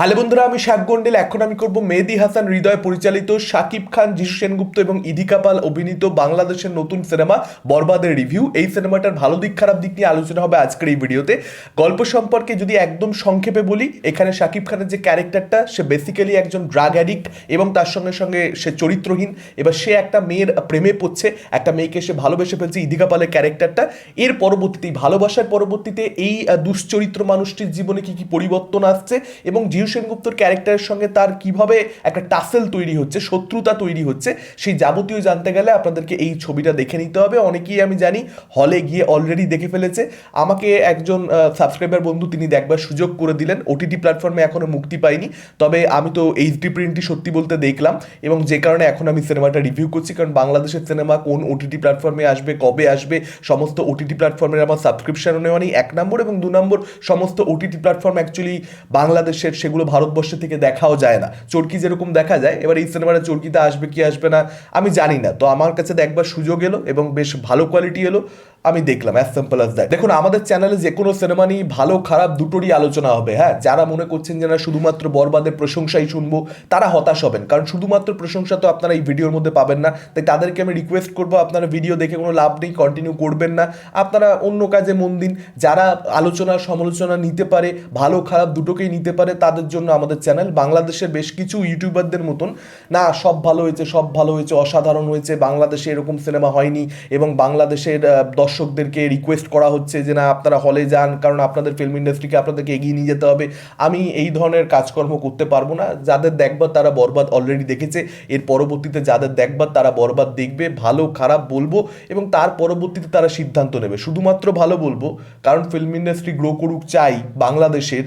Hello বন্ধুরা, আমি শাক গন্ডেল। এখন আমি করব মেহেদি হাসান, হৃদয় পরিচালিত, শাকিব খান, যিশু সেনগুপ্ত এবং ইদিকা পাল অভিনীত বাংলাদেশের নতুন সিনেমা, বরবাদের রিভিউ। এই সিনেমাটার ভালো দিক, খারাপ দিক নিয়ে আলোচনা হবে আজকের এই ভিডিওতে। গল্প সম্পর্কে যদি একদম সংক্ষেপে বলি, এখানে শাকিব খানের যে ক্যারেক্টারটা, সে বেসিক্যালি একজন ড্রাগ অ্যাডিক্ট এবং তার সঙ্গে সঙ্গে সে চরিত্রহীন। এবার সে একটা মেয়ের প্রেমে পড়ছে, একটা মেয়েকে সে ভালোবেসে ফেলছে ইদিকা পালের ক্যারেক্টারটা। এর পরবর্তীতে, ভালোবাসার পরবর্তীতে এই দুশ্চরিত্র মানুষটির জীবনে কি কি পরিবর্তন আসছে এবং সেনগুপ্তর ক্যারেক্টারের সঙ্গে তার কীভাবে একটা টাসেল তৈরি হচ্ছে, শত্রুতা তৈরি হচ্ছে, সেই যাবতীয় জানতে গেলে আপনাদেরকে এই ছবিটা দেখে নিতে হবে। অনেকেই আমি জানি হলে গিয়ে অলরেডি দেখে ফেলেছে। আমাকে একজন সাবস্ক্রাইবার বন্ধু তিনি দেখবার সুযোগ করে দিলেন। ওটিটি প্ল্যাটফর্মে এখনও মুক্তি পাইনি। তবে আমি তো এইচডি প্রিন্টটি সত্যি বলতে দেখলাম এবং যে কারণে এখন আমি সিনেমাটা রিভিউ করছি, কারণ বাংলাদেশের সিনেমা কোন ওটিটি প্ল্যাটফর্মে আসবে, কবে আসবে, সমস্ত ওটিটি প্ল্যাটফর্মের আমার সাবস্ক্রিপশনও নেওয়া নেই, এক নম্বর এবং দু নম্বর সমস্ত ওটিটি প্ল্যাটফর্ম অ্যাকচুয়ালি বাংলাদেশের সেগুলো ভারতবর্ষ থেকে দেখাও যায় না। চরকি যেরকম দেখা যায়, এবার এই সিনেমাটা চরকিতে আসবে কি আসবে না, আমি জানি না। তো আমার কাছে দেখবার সুযোগ এলো এবং বেশ ভালো কোয়ালিটি এলো। আমি দেখলাম অ্যাজ সিম্পল অ্যাজ দ্যাট দেখুন আমাদের চ্যানেলে যে কোনো সিনেমা নিয়ে ভালো খারাপ দুটোরই আলোচনা হবে হ্যাঁ? যারা মনে করছেন যে না শুধুমাত্র বরবাদের প্রশংসাই শুনব তারা হতাশ হবেন। কারণ শুধুমাত্র প্রশংসা তো আপনারা এই ভিডিওর মধ্যে পাবেন না। তাই তাদেরকে আমি রিকোয়েস্ট করব আপনারা ভিডিও দেখে কোনো লাভ নেই কন্টিনিউ করবেন না। আপনারা অন্য কাজে মন দিন। যারা আলোচনা সমালোচনা নিতে পারে ভালো খারাপ দুটোকেই নিতে পারে তাদের জন্য আমাদের চ্যানেল বাংলাদেশের বেশ কিছু ইউটিউবারদের মতন না সব ভালো হয়েছে সব ভালো হয়েছে অসাধারণ হয়েছে বাংলাদেশে এরকম সিনেমা হয়নি এবং বাংলাদেশের আহ, দর্শকদেরকে রিকোয়েস্ট করা হচ্ছে যে না, আপনারা হলে যান, কারণ আপনাদের ফিল্ম ইন্ডাস্ট্রিকে আপনাদেরকে এগিয়ে নিয়ে যেতে হবে। আমি এই ধরনের কাজকর্ম করতে পারব না। যাদের দেখবার তারা বরবাদ অলরেডি দেখেছে। এর পরবর্তীতে যাদের দেখবার তারা বরবাদ দেখবে। ভালো, খারাপ বলব এবং তার পরবর্তীতে তারা সিদ্ধান্ত নেবে। শুধুমাত্র ভালো বলব, কারণ ফিল্ম ইন্ডাস্ট্রি গ্রো করুক চাই বাংলাদেশের।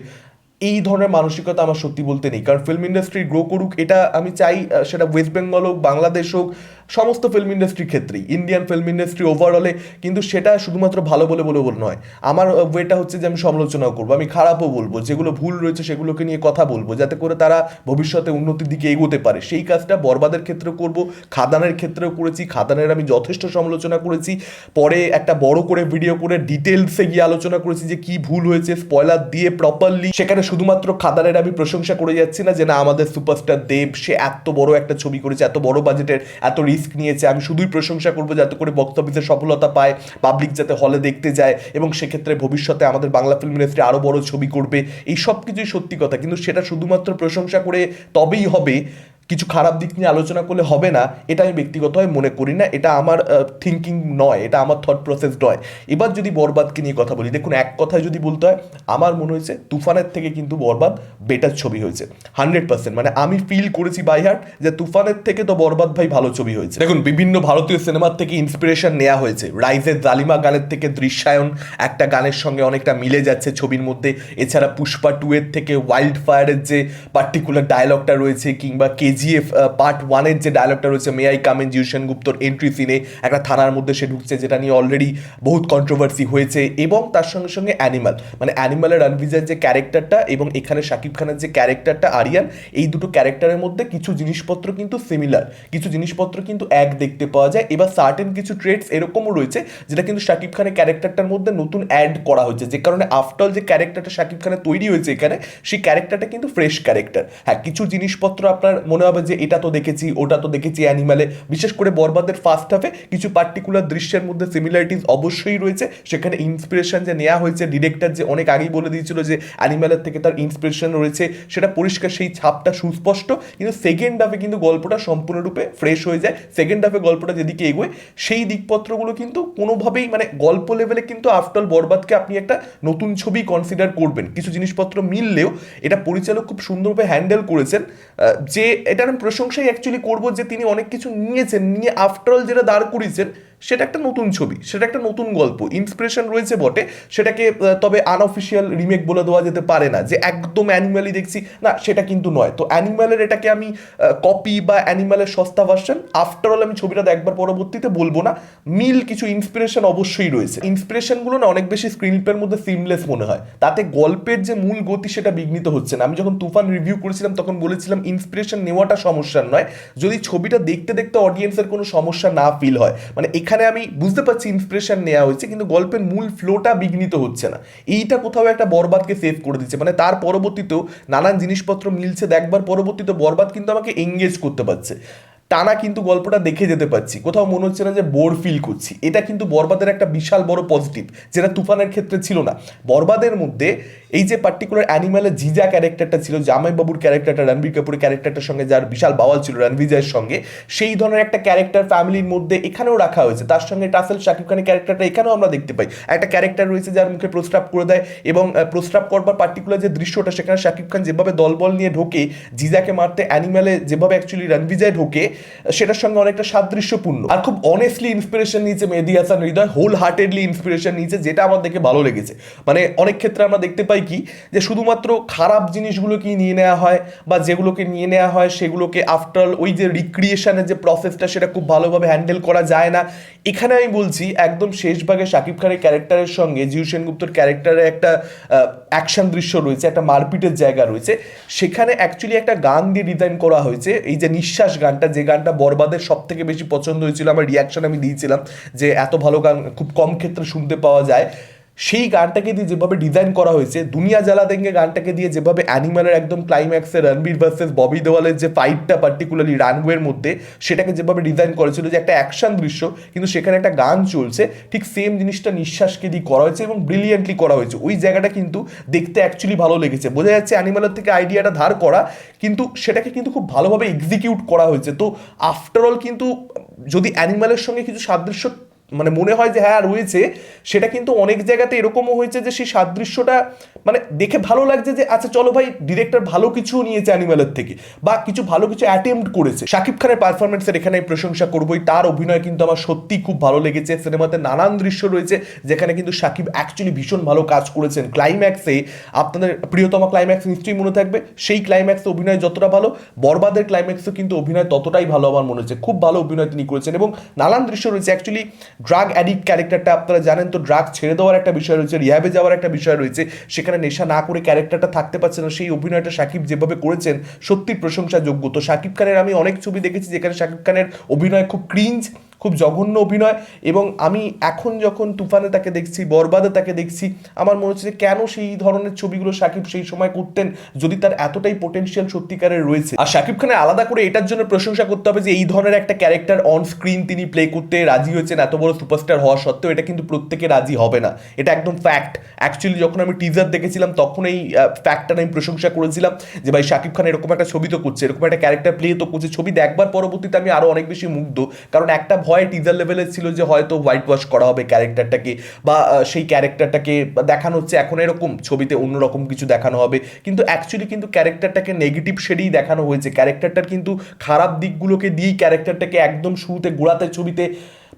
এই ধরনের মানসিকতা আমার সত্যি বলতে নেই। কারণ ফিল্ম ইন্ডাস্ট্রি গ্রো করুক, এটা আমি চাই সেটা ওয়েস্ট বেঙ্গল হোক বাংলাদেশ হোক সমস্ত ফিল্ম ইন্ডাস্ট্রির ক্ষেত্রেই ইন্ডিয়ান ফিল্ম ইন্ডাস্ট্রি ওভারঅলে কিন্তু সেটা শুধুমাত্র ভালো বলে বলে বলে নয়। আমার ওয়েটা হচ্ছে যে আমি সমালোচনাও করব, আমি খারাপও বলব, যেগুলো ভুল রয়েছে সেগুলোকে নিয়ে কথা বলব, যাতে করে তারা ভবিষ্যতে উন্নতির দিকে এগোতে পারে। সেই কাজটা বরবাদের ক্ষেত্রেও করব, খাদানের ক্ষেত্রেও করেছি, খাদানের আমি যথেষ্ট সমালোচনা করেছি। পরে একটা বড় করে ভিডিও করে ডিটেলসে গিয়ে আলোচনা করেছি যে কি ভুল হয়েছে স্পয়লার দিয়ে প্রপারলি সেখানে শুধুমাত্র খাদানের আমি প্রশংসা করে যাচ্ছি না যে না, আমাদের সুপারস্টার দেব, সে এত বড় একটা ছবি করেছে, এত বড় বাজেটের এত রিস্ক নিয়েছে, আমি শুধুই প্রশংসা করব যাতে করে বক্স অফিসে সফলতা পায় পাবলিক যাতে হলে দেখতে যায় এবং সেক্ষেত্রে ভবিষ্যতে আমাদের বাংলা ফিল্ম ইন্ডাস্ট্রি আরও বড় ছবি করবে। এই সব কিছুই সত্যি কথা, কিন্তু সেটা শুধুমাত্র প্রশংসা করে তবেই হবে কিছু খারাপ দিক নিয়ে আলোচনা করলে হবে না, এটা আমি ব্যক্তিগতভাবে মনে করি না, এটা আমার থিঙ্কিং নয়, এটা আমার থট প্রসেস নয়। এবার যদি বরবাদকে নিয়ে কথা বলি, দেখুন এক কথায় যদি বলতে হয়, আমার মনে হয়েছে তুফানের থেকে কিন্তু বরবাদ বেটার ছবি হয়েছে হান্ড্রেড পার্সেন্ট মানে আমি ফিল করেছি বাই হার্ট যে তুফানের থেকে তো বরবাদ ভাই ভালো ছবি হয়েছে। দেখুন, বিভিন্ন ভারতীয় সিনেমার থেকে ইন্সপিরেশন নেওয়া হয়েছে রাইজের জালিমা গানের থেকে দৃশ্যায়ন, একটা গানের সঙ্গে অনেকটা মিলে যাচ্ছে ছবির মধ্যে, এছাড়া পুষ্পা টু এর থেকে ওয়াইল্ড ফায়ারের যে পার্টিকুলার ডায়লগটা রয়েছে, কিংবা কেজিএফ পার্ট ওয়ানের যে ডায়লগটা রয়েছে মে আই কামেন জিউ সেনগুপ্তর এন্ট্রি সিনে একটা থানার মধ্যে সে ঢুকছে, যেটা নিয়ে অলরেডি বহুত কন্ট্রোভার্সি হয়েছে এবং তার সঙ্গে সঙ্গে অ্যানিমাল মানে অ্যানিমালের রণবিজয়ের যে ক্যারেক্টারটা এবং এখানে শাকিব খানের যে ক্যারেক্টারটা আরিয়ান, এই দুটো ক্যারেক্টারের মধ্যে কিছু জিনিসপত্র কিন্তু সিমিলার কিছু জিনিসপত্র কিন্তু এক দেখতে পাওয়া যায়। এবার সার্টেন কিছু ট্রেডস এরকমও রয়েছে, যেটা কিন্তু শাকিব খানের ক্যারেক্টারটার মধ্যে নতুন অ্যাড করা হয়েছে। যে কারণে আফটার যে ক্যারেক্টারটা শাকিব খানের তৈরি হয়েছে এখানে, সেই ক্যারেক্টারটা কিন্তু ফ্রেশ ক্যারেক্টার হ্যাঁ কিছু জিনিসপত্র আপনার মনে হবে যে এটা তো দেখেছি, ওটা তো দেখেছি অ্যানিমালে বিশেষ করে বরবাদের ফার্স্ট হাফে কিছু পার্টিকুলার দৃশ্যের মধ্যে সিমিলারিটিস অবশ্যই রয়েছে। সেখানে ইন্সপিরেশন যে নেওয়া হয়েছে ডিরেক্টর যে অনেক আগেই বলে দিয়েছিল যে অ্যানিমালের থেকে তার ইন্সপিরেশন রয়েছে, সেটা পরিষ্কার সেই ছাপটা সুস্পষ্ট। কিন্তু সেকেন্ড হাফে কিন্তু গল্পটা সম্পূর্ণরূপে ফ্রেশ হয়ে যায়। সেকেন্ড হাফে গল্পটা যেদিকে এগোয়, সেই দিকপত্রগুলো কিন্তু কোনোভাবেই মানে গল্প লেভেলে কিন্তু আফটার বরবাদকে আপনি একটা নতুন ছবি কনসিডার করবেন। কিছু জিনিসপত্র মিললেও এটা পরিচালক খুব সুন্দরভাবে হ্যান্ডেল করেছেন যে এটার আমি প্রশংসাই অ্যাকচুয়ালি করব যে তিনি অনেক কিছু নিয়েছেন, নিয়ে আফটার অল যেটা দাঁড় করিয়েছেন সেটা একটা নতুন ছবি, সেটা একটা নতুন গল্প ইন্সপিরেশন রয়েছে বটে, সেটাকে তবে আনঅফিসিয়াল রিমেক বলে দেওয়া যেতে পারে না, যে একদম অ্যানিম্যালই দেখছি, না, সেটা কিন্তু নয়। তো অ্যানিম্যালের এটাকে আমি কপি বা অ্যানিম্যালের সস্তা ভার্সন আফটার অল আমি ছবিটা দেখবার পরবর্তীতে বলব না, মিল কিছু ইন্সপিরেশন অবশ্যই রয়েছে। ইন্সপিরেশনগুলো না অনেক বেশি স্ক্রিনপের মধ্যে সিমলেস মনে হয়। তাতে গল্পের যে মূল গতি সেটা বিঘ্নিত হচ্ছে না। আমি যখন তুফান রিভিউ করেছিলাম, তখন বলেছিলাম ইন্সপিরেশন নেওয়াটা সমস্যার নয়। যদি ছবিটা দেখতে দেখতে অডিয়েন্সের কোনো সমস্যা না ফিল হয় মানে এখানে এখানে আমি বুঝতে পারছি ইন্সপিরেশন নেওয়া হয়েছে, কিন্তু গল্পের মূল ফ্লোটা বিঘ্নিত হচ্ছে না। এইটা কোথাও একটা বরবাদকে সেভ করে দিচ্ছে। মানে তার পরবর্তীতেও নানান জিনিসপত্র মিলছে, দেখবার পরবর্তীতে বরবাদ কিন্তু আমাকে এঙ্গেজ করতে পারছে। টানা কিন্তু গল্পটা দেখে যেতে পারছি। কোথাও মনে হচ্ছে না যে বোর ফিল করছি। এটা কিন্তু বরবাদের একটা বিশাল বড় পজিটিভ যেটা তুফানের ক্ষেত্রে ছিল না। বরবাদের মধ্যে এই যে পার্টিকুলার অ্যানিম্যালের জিজা ক্যারেক্টারটা ছিল, জামাইবাবুর ক্যারেক্টারটা রণবীর কাপুরের ক্যারেক্টারটার সঙ্গে যার বিশাল বাওয়াল ছিল রণবিজয়ের সঙ্গে, সেই ধরনের একটা ক্যারেক্টার ফ্যামিলির মধ্যে এখানেও রাখা হয়েছে। তার সঙ্গে টাসেল শাকিব খানের ক্যারেক্টারটা এখানেও আমরা দেখতে পাই। একটা ক্যারেক্টার রয়েছে যার মুখে প্রস্তাব করে দেয় এবং প্রস্তাব করবার পার্টিকুলার যে দৃশ্যটা, সেখানে শাকিব খান যেভাবে দলবল নিয়ে ঢোকে, জিজাকে মারতে অ্যানিম্যালে যেভাবে অ্যাকচুয়ালি রণবিজয় ঢোকে সেটার সঙ্গে অনেকটা সাদৃশ্যপূর্ণ। আর খুব অনেস্টলি ইন্সপিরেশন নিয়েছে Mehedi Hasan Hridoy wholeheartedly inspiration নিয়েছে, যেটা আমার দেখে ভালো লেগেছে। মানে অনেক ক্ষেত্রে আমরা দেখতে পাই কি, যে শুধুমাত্র খারাপ জিনিসগুলোকেই নিয়ে নেওয়া হয় বা যেগুলোকে নিয়ে নেওয়া হয় সেগুলোকে আফটার ওই যে রিক্রিয়েশনের যে প্রসেসটা সেটা খুব ভালোভাবে হ্যান্ডেল করা যায় না। এখানে আমি বলছি, একদম শেষ ভাগে শাকিব খানের ক্যারেক্টারের সঙ্গে, জিউ সেনগুপ্তর ক্যারেক্টারের একটা অ্যাকশন দৃশ্য রয়েছে, একটা মারপিটের জায়গা রয়েছে। সেখানে অ্যাকচুয়ালি একটা গান দিয়ে ডিজাইন করা হয়েছে, এই যে নিঃশ্বাস গানটা, যে গানটা বরবাদের সব থেকে বেশি পছন্দ হয়েছিল, আমার রিয়াকশন আমি দিয়েছিলাম যে এত ভালো গান খুব কম ক্ষেত্রে শুনতে পাওয়া যায়। সেই গানটাকে দিয়ে যেভাবে ডিজাইন করা হয়েছে, দুনিয়া জ্বালা দেঙ্গে গানটাকে দিয়ে যেভাবে অ্যানিমালের একদম ক্লাইম্যাক্সে রণবীর ভার্সেস ববি দেওয়ালের যে ফাইটটা পার্টিকুলারলি রানওয়ের মধ্যে, সেটাকে যেভাবে ডিজাইন করেছিল যে একটা অ্যাকশন দৃশ্য, কিন্তু সেখানে একটা গান চলছে, ঠিক সেম জিনিসটা নিঃশ্বাসকে দিয়ে করা হয়েছে এবং ব্রিলিয়েন্টলি করা হয়েছে। ওই জায়গাটা কিন্তু দেখতে অ্যাকচুয়ালি ভালো লেগেছে। বোঝা যাচ্ছে অ্যানিমালের থেকে আইডিয়াটা ধার করা, কিন্তু সেটাকে কিন্তু খুব ভালোভাবে এক্সিকিউট করা হয়েছে। তো আফটারঅল কিন্তু যদি অ্যানিমালের সঙ্গে কিছু সাদৃশ্য মানে মনে হয় যে হ্যাঁ রয়েছে। সেটা কিন্তু অনেক জায়গাতে এরকমও হয়েছে যে সেই সাদৃশ্যটা মানে দেখে ভালো লাগছে যে আচ্ছা চলো ভাই ডিরেক্টর ভালো কিছু নিয়েছে অ্যানিমালের থেকে বা কিছু ভালো কিছু অ্যাটেম্প্ট করেছে। শাকিব খানের পারফরমেন্সের এখানে প্রশংসা করবোই। তার অভিনয় কিন্তু আমার সত্যি খুব ভালো লেগেছে। সিনেমাতে নানান দৃশ্য রয়েছে যেখানে কিন্তু শাকিব অ্যাকচুয়ালি ভীষণ ভালো কাজ করেছেন। ক্লাইম্যাক্সে আপনাদের প্রিয়তম ক্লাইম্যাক্স নিশ্চয়ই মনে থাকবে। সেই ক্লাইম্যাক্সে অভিনয় যতটা ভালো, বরবাদের ক্লাইম্যাক্সে কিন্তু অভিনয় ততটাই ভালো আমার মনে হচ্ছে। খুব ভালো অভিনয় তিনি করেছেন এবং নানান দৃশ্য রয়েছে। অ্যাকচুয়ালি ড্রাগ অ্যাডিক্ট ক্যারেক্টারটা আপনারা জানেন তো ড্রাগ ছেড়ে দেওয়ার একটা বিষয় রয়েছে রিহাবে যাওয়ার একটা বিষয় রয়েছে, সেখানে নেশা না করে ক্যারেক্টারটা থাকতে পারছে না, সেই অভিনয়টা সাকিব যেভাবে করেছেন সত্যি প্রশংসাযোগ্য। তো সাকিব খানের আমি অনেক ছবি দেখেছি যেখানে সাকিব খানের অভিনয় খুব ক্রিঞ্জ খুব জঘন্য অভিনয় এবং আমি এখন যখন তুফানে তাকে দেখছি, বরবাদে তাকে দেখছি, আমার মনে হচ্ছে যে কেন সেই ধরনের ছবিগুলো সাকিব সেই সময় করতেন যদি তার এতটাই পোটেনশিয়াল সত্যিকারের রয়েছে। আর সাকিব খানের আলাদা করে এটার জন্য প্রশংসা করতে হবে যে এই ধরনের একটা ক্যারেক্টার অন স্ক্রিন তিনি প্লে করতে রাজি হয়েছেন, এত বড় সুপারস্টার হওয়া সত্ত্বেও এটা কিন্তু প্রত্যেকে রাজি হবে না। এটা একদম ফ্যাক্ট অ্যাকচুয়ালি যখন আমি টিজার দেখেছিলাম, তখন এই ফ্যাক্টটা আমি প্রশংসা করেছিলাম যে ভাই শাকিব খান এরকম একটা ছবি তো করছে, এরকম একটা ক্যারেক্টার প্লে তো করছে। ছবি দেখবার পরবর্তীতে আমি আরও অনেক বেশি মুগ্ধ, কারণ একটা ভয় টিজার লেভেলের ছিল যে হয়তো হোয়াইট ওয়াশ করা হবে ক্যারেক্টারটাকে বা সেই ক্যারেক্টারটাকে দেখানো হচ্ছে। এখন এরকম ছবিতে অন্যরকম কিছু দেখানো হবে। কিন্তু অ্যাকচুয়ালি কিন্তু ক্যারেক্টারটাকে নেগেটিভ শেডেই দেখানো হয়েছে। ক্যারেক্টারটার কিন্তু খারাপ দিকগুলোকে দিয়েই ক্যারেক্টারটাকে একদম শুরুতে গোড়াতে ছবিতে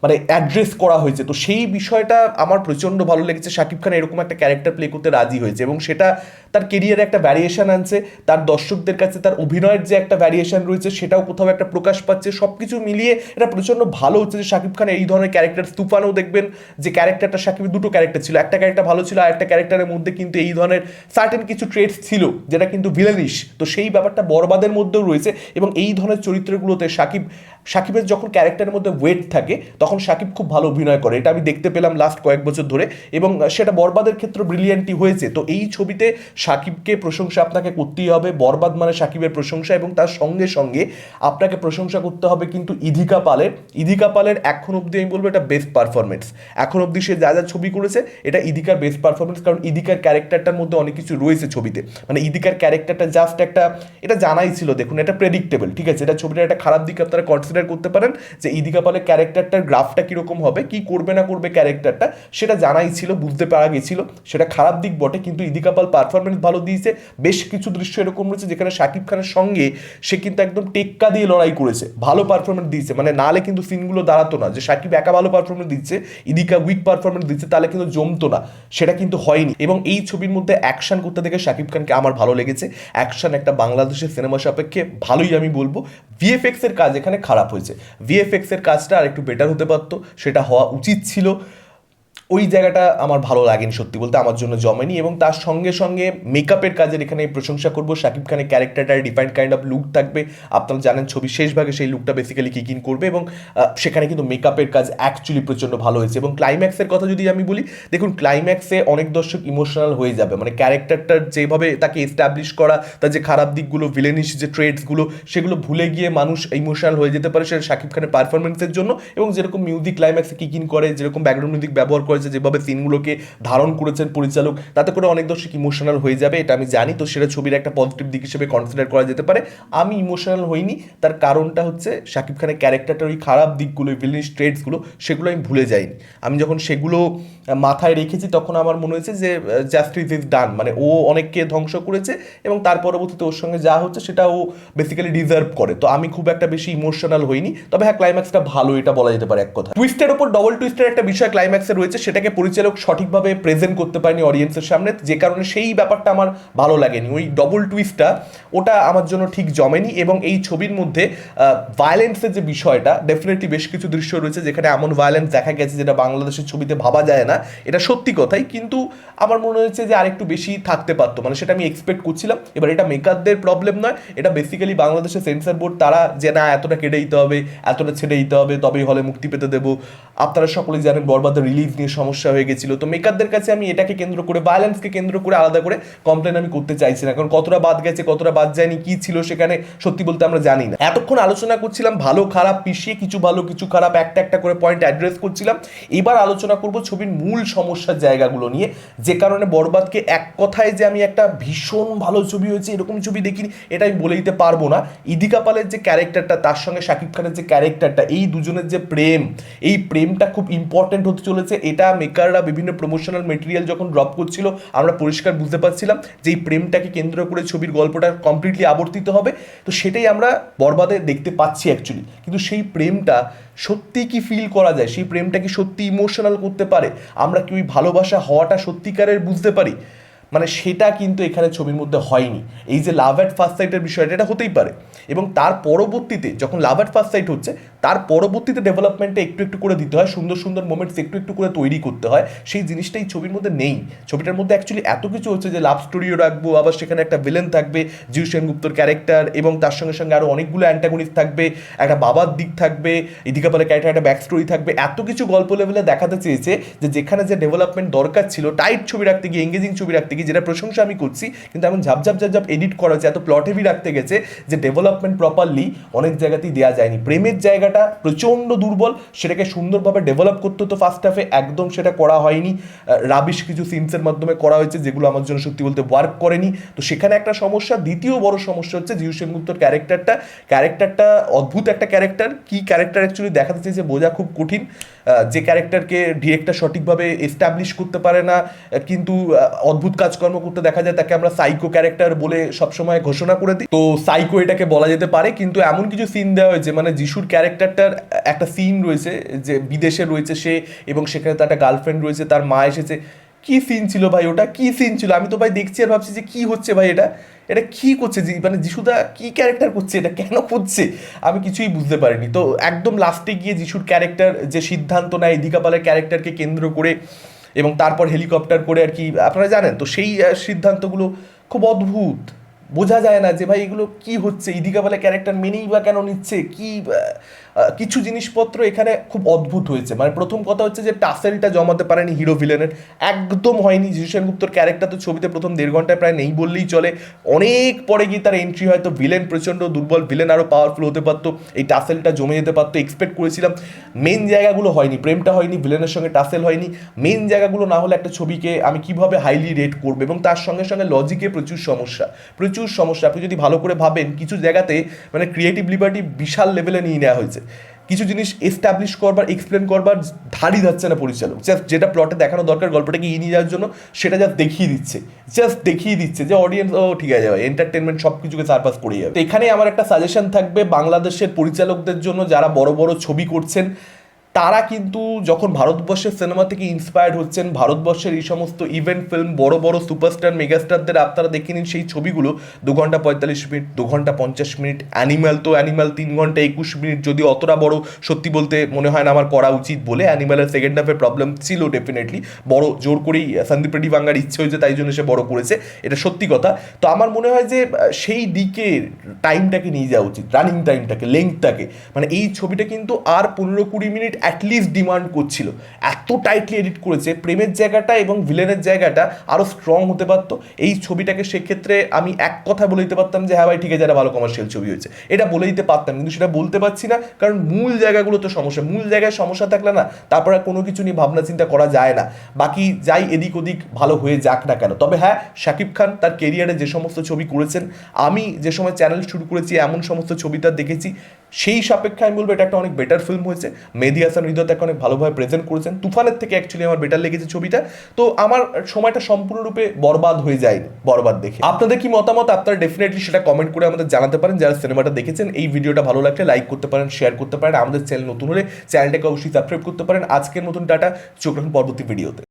মানে অ্যাড্রেস করা হয়েছে। তো সেই বিষয়টা আমার প্রচণ্ড ভালো লেগেছে। শাকিব খান এরকম একটা ক্যারেক্টার প্লে করতে রাজি হয়েছে এবং সেটা তার কেরিয়ারে একটা ভ্যারিয়েশন আনছে, তার দর্শকদের কাছে তার অভিনয়ের যে একটা ভ্যারিয়েশন রয়েছে সেটাও কোথাও একটা প্রকাশ পাচ্ছে। সব কিছু মিলিয়ে এটা প্রচণ্ড ভালো হচ্ছে যে শাকিব খান এই ধরনের ক্যারেক্টার তুফানও দেখবেন যে ক্যারেক্টারটা শাকিবের দুটো ক্যারেক্টার ছিল। একটা ক্যারেক্টার ভালো ছিল আর একটা ক্যারেক্টারের মধ্যে কিন্তু এই ধরনের সার্টেন কিছু ট্রেডস ছিল যেটা কিন্তু ভিলেনিশ তো সেই ব্যাপারটা বরবাদের মধ্যেও রয়েছে এবং এই ধরনের চরিত্রগুলোতে শাকিব শাকিবের যখন ক্যারেক্টারের মধ্যে ওয়েট থাকে, তখন সাকিব খুব ভালো অভিনয় করে। এটা আমি দেখতে পেলাম লাস্ট কয়েক বছর ধরে এবং সেটা বরবাদের ক্ষেত্রে ব্রিলিয়ান্টই হয়েছে। তো এই ছবিতে সাকিবকে প্রশংসা আপনাকে করতেই হবে। বরবাদ মানে সাকিবের প্রশংসা এবং তার সঙ্গে সঙ্গে আপনাকে প্রশংসা করতে হবে কিন্তু ইধিকা পালের। ইধিকা পালের এখন অবধি আমি বলব এটা বেস্ট পারফরমেন্স এখন অবধি সে যা যা ছবি করেছে, এটা ইদিকার বেস্ট পারফরমেন্স কারণ ইদিকার ক্যারেক্টারটার মধ্যে অনেক কিছু রয়েছে ছবিতে। মানে ইদিকার ক্যারেক্টারটা জাস্ট একটা, এটা জানাই ছিল, দেখুন, এটা প্রেডিক্টেবল ঠিক আছে? এটা ছবিটা একটা খারাপ দিক আপনারা কনসিডার করতে পারেন যে ইদিকা পালের ক্যারেক্টারটার গ্রাফটা কীরকম হবে, কি করবে না করবে ক্যারেক্টারটা সেটা জানাই ছিল, বুঝতে পারা গেছিল, সেটা খারাপ দিক বটে, কিন্তু ইদিকা পাল পারফরমেন্স ভালো দিয়েছে, বেশ কিছু দৃশ্য এরকম রয়েছে যেখানে শাকিব খানের সঙ্গে সে কিন্তু একদম টেক্কা দিয়ে লড়াই করেছে, ভালো পারফরমেন্স দিয়েছে মানে নালে কিন্তু সিনগুলো দাঁড়াতো না, যে শাকিব একা ভালো পারফরমেন্স দিচ্ছে, ইদিকা উইক পারফরমেন্স দিচ্ছে, তাহলে কিন্তু জমতো না, সেটা কিন্তু হয়নি, এবং এই ছবির মধ্যে অ্যাকশন করতে দেখে শাকিব খানকে আমার ভালো লেগেছে অ্যাকশন একটা বাংলাদেশের সিনেমা সাপেক্ষে ভালোই আমি বলব ভিএফএক্স এর কাজ এখানে খারাপ। হয়েছে। ভিএফএক্সের কাজটা আর একটু বেটার হতে পারতো সেটা হওয়া উচিত ছিল। ওই জায়গাটা আমার ভালো লাগেনি সত্যি বলতে, আমার জন্য জমেনি এবং তার সঙ্গে সঙ্গে মেকআপের কাজের এখানে প্রশংসা করব। শাকিব খানের ক্যারেক্টারটা ডিফাইন্ড কাইন্ড অফ লুক থাকবে। আপনারা জানেন ছবি শেষ ভাগে সেই লুকটা বেসিক্যালি কিক ইন করবে এবং সেখানে কিন্তু মেকআপের কাজ অ্যাকচুয়ালি প্রচণ্ড ভালো হয়েছে এবং ক্লাইম্যাক্সের কথা যদি আমি বলি, দেখুন ক্লাইম্যাক্সে অনেক দর্শক ইমোশনাল হয়ে যাবে। মানে ক্যারেক্টারটার যেভাবে তাকে এস্টাবলিশ করা, তার যে খারাপ দিকগুলো ভিলেনিশ যে ট্রেডসগুলো সেগুলো ভুলে গিয়ে মানুষ ইমোশনাল হয়ে যেতে পারে সেটা শাকিব খানের পারফরমেন্সের জন্য এবং যেরকম মিউজিক ক্লাইম্যাক্সে কিক ইন করে, যেরকম ব্যাকগ্রাউন্ড মিউজিক ব্যবহার করেছে, যেভাবে সিনগুলোকে ধারণ করেছেন পরিচালক, তাতে করে অনেক দর্শক ইমোশনাল হয়ে যাবে, এটা আমি জানি। তো সেটা ছবির একটা পজিটিভ দিক হিসেবে কনসিডার করা যেতে পারে। আমি ইমোশনাল হইনি, তার কারণটা হচ্ছে শাকিব খানের ক্যারেক্টারটার ওই খারাপ দিকগুলো ভিলেনিশ ট্রেডসগুলো সেগুলো আমি ভুলে যাইনি। আমি যখন সেগুলো মাথায় রেখেছি, তখন আমার মনে হয়েছে যে জাস্টিস ইজ ডান মানে ও অনেককে ধ্বংস করেছে এবং তার পরবর্তীতে ওর সঙ্গে যা হচ্ছে সেটা ও বেসিক্যালি ডিজার্ভ করে। তো আমি খুব একটা বেশি ইমোশনাল হইনি, তবে হ্যাঁ ক্লাইম্যাক্সটা ভালো, এটা বলা যেতে পারে এক কথা টুইস্টের ওপর ডবল টুইস্টের একটা বিষয় ক্লাইম্যাক্সে রয়েছে সেটাকে পরিচালক সঠিকভাবে প্রেজেন্ট করতে পারেনি অডিয়েন্সের সামনে, যে কারণে সেই ব্যাপারটা আমার ভালো লাগেনি। ওই ডবল টুইস্টটা ওটা আমার জন্য ঠিক জমেনি এবং এই ছবির মধ্যে ভায়োলেন্সের যে বিষয়টা ডেফিনেটলি বেশ কিছু দৃশ্য রয়েছে যেখানে এমন ভায়োলেন্স দেখা গেছে যেটা বাংলাদেশের ছবিতে ভাবা যায় না। এটা সত্যি কথাই, কিন্তু আমার মনে হয়েছে যে আরেকটু বেশি থাকতে পারতো। মানে সেটা আমি এক্সপেক্ট করছিলাম। এবার এটা মেকারদের প্রবলেম নয়, এটা বেসিক্যালি বাংলাদেশের সেন্সার বোর্ড তারা যে না, এতটা কেটে দিতে হবে, এতটা ছেড়ে দিতে হবে, তবেই হলে মুক্তি পেতে দেবো। আপনারা সকলেই জানেন বরবাদের রিলিজ নিয়ে সমস্যা হয়ে গেছিল। তো মেকারদের কাছে আমি এটাকে কেন্দ্র করে ভায়োলেন্সকে কেন্দ্র করে আলাদা করে কমপ্লেন আমি করতে চাইছি না। কারণ কতটা বাদ গেছে, কতটা বাদ যায়নি, কি ছিল সেখানে সত্যি বলতে আমরা জানি না। এতক্ষণ আলোচনা করছিলাম ভালো, খারাপ পিছিয়ে কিছু ভালো, কিছু খারাপ, একটা একটা করে পয়েন্ট অ্যাড্রেস করছিলাম। এবার আলোচনা করব ছবির মূল সমস্যার জায়গাগুলো নিয়ে। যে কারণে বরবাদকে এক কথায় যে আমি একটা ভীষণ ভালো ছবি হয়েছে, এরকম ছবি দেখিনি, এটা আমি বলে দিতে পারব না। ইদিকা পালের যে ক্যারেক্টারটা, তার সঙ্গে শাকিব খানের যে ক্যারেক্টারটা, এই দুজনের যে প্রেম, এই প্রেমটা খুব ইম্পর্টেন্ট হতে চলেছে। এটা মেকাররা বিভিন্ন প্রমোশনাল মেটেরিয়াল যখন ড্রপ করছিল, আমরা পরিষ্কার বুঝতে পারছিলাম যে এই প্রেমটাকে কেন্দ্র করে ছবির গল্পটা কমপ্লিটলি আবর্তিত হবে। তো সেটাই আমরা বরবাদে দেখতে পাচ্ছি অ্যাকচুয়ালি কিন্তু সেই প্রেমটা সত্যি কি ফিল করা যায়? সেই প্রেমটা কি সত্যি ইমোশনাল করতে পারে? আমরা কি ওই ভালোবাসা হওয়াটা সত্যিকারের বুঝতে পারি? মানে সেটা কিন্তু এখানে ছবির মধ্যে হয়নি। এই যে লাভ অ্যাট ফার্স্ট সাইটের বিষয়টা, এটা হতেই পারে। এবং তার পরবর্তীতে যখন লাভ অ্যাট ফার্স্ট সাইট হচ্ছে, তার পরবর্তীতে ডেভেলপমেন্টে একটু একটু করে দিতে হয়, সুন্দর সুন্দর মোমেন্টস একটু একটু করে তৈরি করতে হয়। সেই জিনিসটাই ছবির মধ্যে নেই। ছবিটার মধ্যে অ্যাকচুয়ালি এত কিছু হচ্ছে যে লাভ স্টোরিও রাখব, আবার সেখানে একটা ভিলেন থাকবে, জিউ সেনগুপ্তর ক্যারেক্টার এবং তার সঙ্গে সঙ্গে আরও অনেকগুলো অ্যান্টাগনিস্ট থাকবে, একটা বাবার দিক থাকবে ইদিকা পালের ক্যারেক্টার একটা ব্যাক স্টোরি থাকবে। এত কিছু গল্প লেভেলে দেখাতে চেয়েছে যে যেখানে যে ডেভেলপমেন্ট দরকার ছিল টাইট ছবি রাখতে গিয়ে এঙ্গেজিং ছবি রাখতে গিয়ে, যেটা প্রশংসা আমি করছি, কিন্তু এমন ঝাপঝাপ ঝাপঝাপ এডিট করা হয়েছে এত প্লট হেভি রাখতে গেছে যে ডেভেলপমেন্ট প্রপারলি অনেক জায়গাতেই দেওয়া যায়নি। প্রেমের জায়গাটা প্রচণ্ড দুর্বল, সেটাকে সুন্দরভাবে ডেভেলপ করতে হতো ফার্স্ট হাফে একদম সেটা করা হয়নি। রাবিশ কিছু সিনসের মাধ্যমে করা হয়েছে যেগুলো আমার জন্য সত্যি বলতে ওয়ার্ক করেনি। তো সেখানে একটা সমস্যা, দ্বিতীয় বড় সমস্যা হচ্ছে জিউ সেনগুপ্তর ক্যারেক্টারটা ক্যারেক্টারটা অদ্ভুত একটা ক্যারেক্টার কি ক্যারেক্টার অ্যাকচুয়ালি দেখাতে চেয়েছে বোঝা খুব কঠিন। যে ক্যারেক্টারকে ডিরেক্টর সঠিকভাবে এস্টাবলিশ করতে পারে না কিন্তু অদ্ভুত কাজকর্ম করতে দেখা যায়, তাকে আমরা সাইকো ক্যারেক্টার বলে সবসময় ঘোষণা করে দিই। তো সাইকো এটাকে বলা যেতে পারে, কিন্তু এমন কিছু সিন দেওয়া হয়েছে মানে যিশুর ক্যারেক্টারটার একটা সিন রয়েছে, যে বিদেশে রয়েছে সে এবং সেখানে তার একটা গার্লফ্রেন্ড রয়েছে, তার মা এসেছে। কি সিন ছিল ভাই ওটা? কি সিন ছিল? আমি তো ভাই দেখছি আর ভাবছি যে কি হচ্ছে ভাই এটা? এটা কি করছে? মানে যিশুদা কি ক্যারেক্টার করছে? এটা কেন করছে? আমি কিছুই বুঝতে পারিনি। তো একদম লাস্টে গিয়ে যিশুর ক্যারেক্টার যে সিদ্ধান্ত নেয় দীকাপালের ক্যারেক্টারকে কেন্দ্র করে এবং তারপর হেলিকপ্টার করে আর কি, আপনারা জানেন? তো সেই সিদ্ধান্তগুলো খুব অদ্ভুত। বোঝা যায় না যে ভাই এগুলো কি হচ্ছে? ইদিকা বলে ক্যারেক্টার মেনেই বা কেন নিচ্ছে? কি কিছু জিনিসপত্র এখানে খুব অদ্ভুত হয়েছে। মানে প্রথম কথা হচ্ছে যে টাসেলটা জমাতে পারেনি হিরো ভিলেনের। একদম হয়নি। জিশু সেনগুপ্তর ক্যারেক্টার তো ছবিতে প্রথম দেড় ঘন্টায় প্রায় নেই বললেই চলে। অনেক পরে গিয়ে তার এন্ট্রি হয়তো ভিলেন, প্রচণ্ড দুর্বল ভিলেন আরও পাওয়ারফুল হতে পারতো। এই টাসেলটা জমে যেতে পারতো এক্সপেক্ট করেছিলাম। মেন জায়গাগুলো হয়নি, প্রেমটা হয়নি, ভিলেনের সঙ্গে টাসেল হয়নি। মেন জায়গাগুলো না হলে একটা ছবিকে আমি কীভাবে হাইলি রেট করব এবং তার সঙ্গে সঙ্গে লজিকে প্রচুর সমস্যা প্রচুর সমস্যা। আপনি যদি ভালো করে ভাবেন, কিছু জায়গাতে মানে ক্রিয়েটিভ লিবার্টি বিশাল লেভেলে নিয়ে নেওয়া হয়েছে। কিছু জিনিস এস্টাবলিশ করবার এক্সপ্লেন করবার ধারই যাচ্ছে না পরিচালক। জাস্ট যেটা প্লটে দেখানো দরকার, গল্পটাকে এগিয়ে নিয়ে যাওয়ার জন্য সেটা জাস্ট দেখিয়ে দিচ্ছে। জাস্ট দেখিয়ে দিচ্ছে যে অডিয়েন্স ও ঠিক আছে এন্টারটেনমেন্ট সব কিছুকে সারপাস করে যাবে এখানে আমার একটা সাজেশন থাকবে বাংলাদেশের পরিচালকদের জন্য, যারা বড় বড় ছবি করছেন তারা কিন্তু যখন ভারতবর্ষের সিনেমা থেকে ইন্সপায়ার্ড হচ্ছেন, ভারতবর্ষের এই সমস্ত ইভেন্ট ফিল্ম বড় বড় সুপারস্টার মেগাস্টারদের আপনারা দেখে নিন সেই ছবিগুলো। দু ঘণ্টা পঁয়তাল্লিশ মিনিট, দু ঘণ্টা পঞ্চাশ মিনিট অ্যানিম্যাল তো অ্যানিম্যাল তিন ঘণ্টা একুশ মিনিট, যদি অতটা বড় সত্যি বলতে মনে হয় না আমার করা উচিত বলে অ্যানিম্যালের সেকেন্ড হাফের প্রবলেম ছিল ডেফিনেটলি বড় জোর করেই সন্দীপ রেড্ডি বাঙ্গার ইচ্ছে হয়েছে, তাই জন্য সে বড় করেছে, এটা সত্যি কথা। তো আমার মনে হয় যে সেই দিকে টাইমটাকে নিয়ে যাওয়া উচিত রানিং টাইমটাকে লেংথটাকে মানে এই ছবিটা কিন্তু আর পনেরো কুড়ি মিনিট অ্যাটলিস্ট ডিমান্ড করছিল। এত টাইটলি এডিট করেছে, প্রেমের জায়গাটা এবং ভিলেনের জায়গাটা আরও স্ট্রং হতে পারতো। এই ছবিটাকে সেক্ষেত্রে আমি এক কথা বলে দিতে পারতাম যে হ্যাঁ ভাই, ঠিক আছে একটা ভালো কমার্শিয়াল ছবি হয়েছে। এটা বলে দিতে পারতাম, কিন্তু সেটা বলতে পারছি না, কারণ মূল জায়গাগুলো তো সমস্যা। মূল জায়গায় সমস্যা থাকলে না, তারপরে কোনো কিছু নিয়ে ভাবনা চিন্তা করা যায় না। বাকি যাই এদিক ওদিক ভালো হয়ে যাক না কেন। তবে হ্যাঁ শাকিব খান তার কেরিয়ারে যে সমস্ত ছবি করেছেন, আমি যে সময় চ্যানেল শুরু করেছি, এমন সমস্ত ছবি তার দেখেছি। সেই সাপেক্ষে আমি বলব, এটা একটা অনেক বেটার ফিল্ম হয়েছে। মেহেদি হাসান হৃদয় তাকে অনেক ভালোভাবে প্রেজেন্ট করেছেন। তুফানের থেকে অ্যাকচুয়ালি আমার বেটার লেগেছে ছবিটা। তো আমার সময়টা সম্পূর্ণরূপে বরবাদ হয়ে যায়নি, বরবাদ দেখে। আপনাদের কি মতামত? আপনারা ডেফিনেটলি সেটা কমেন্ট করে আমাদের জানাতে পারেন। যারা সিনেমাটা দেখেছেন, এই ভিডিওটা ভালো লাগলে লাইক করতে পারেন শেয়ার করতে পারেন, আমাদের চ্যানেল নতুন হলে চ্যানেলটাকে অবশ্যই সাবস্ক্রাইব করতে পারেন। আজকের মতন টাটা, চোখ রাখুন পরবর্তী ভিডিওতে